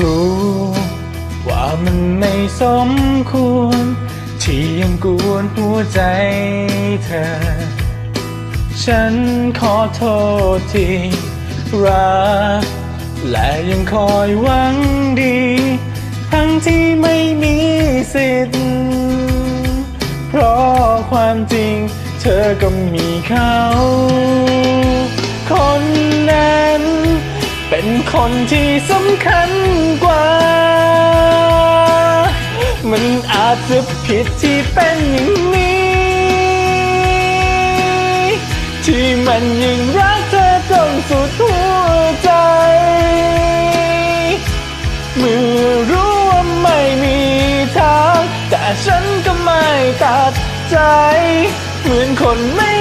รู้ ว่ามันไม่สมควร ที่ยังกวนหัวใจเธอ ฉันขอโทษที่รัก และยังคอยหวังดี ทั้งที่ไม่มีสิทธิ์ เพราะความจริงเธอก็มีเขา เป็นคนที่สำคัญกว่า มันอาจจะผิดที่เป็นอย่างนี้ ที่มันยังรักเธอจนสุดหัวใจ เมื่อรู้ว่าไม่มีทาง แต่ฉันก็ไม่ตัดใจ เหมือนคนไม่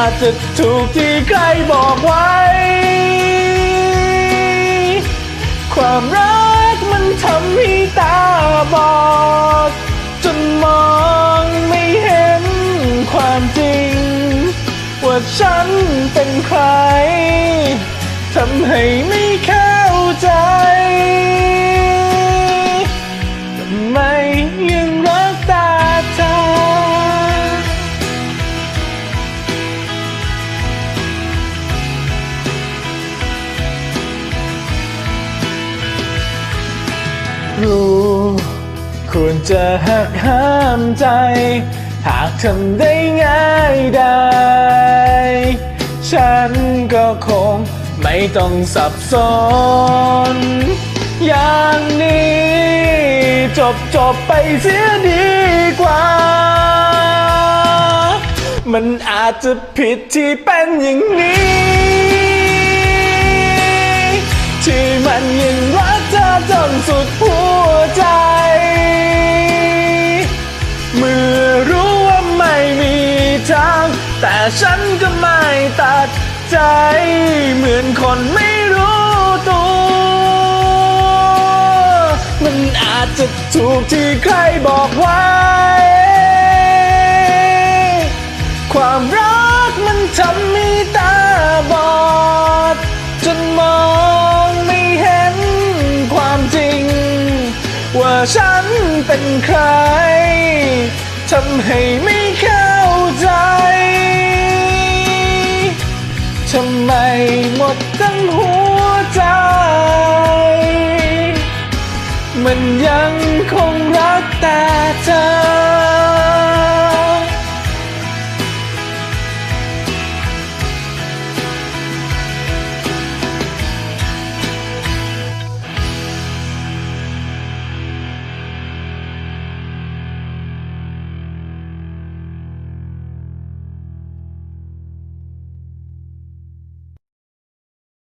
อาจจะถูกที่ใครบอกไว้ ความรักมันทำให้ตาบอดจนมองไม่เห็นความจริง ว่าฉันเป็นใคร ทำให้ไม่เข้าใจ รู้ ควรจะหักห้ามใจ หากทำได้ง่ายได้ ฉันก็คงไม่ต้องสับสน อย่างนี้จบจบไปเสียดีกว่า มันอาจจะผิดที่เป็นอย่างนี้ แต่ฉันก็ไม่ตัดใจ เหมือนคนไม่รู้ตัว มันอาจจะถูกที่ใครบอกไว้ ความรักมันทำให้ตาบอด จนมองไม่เห็นความจริง ว่าฉันเป็นใครทำให้ไม่ มันยังคงรักแต่เธอ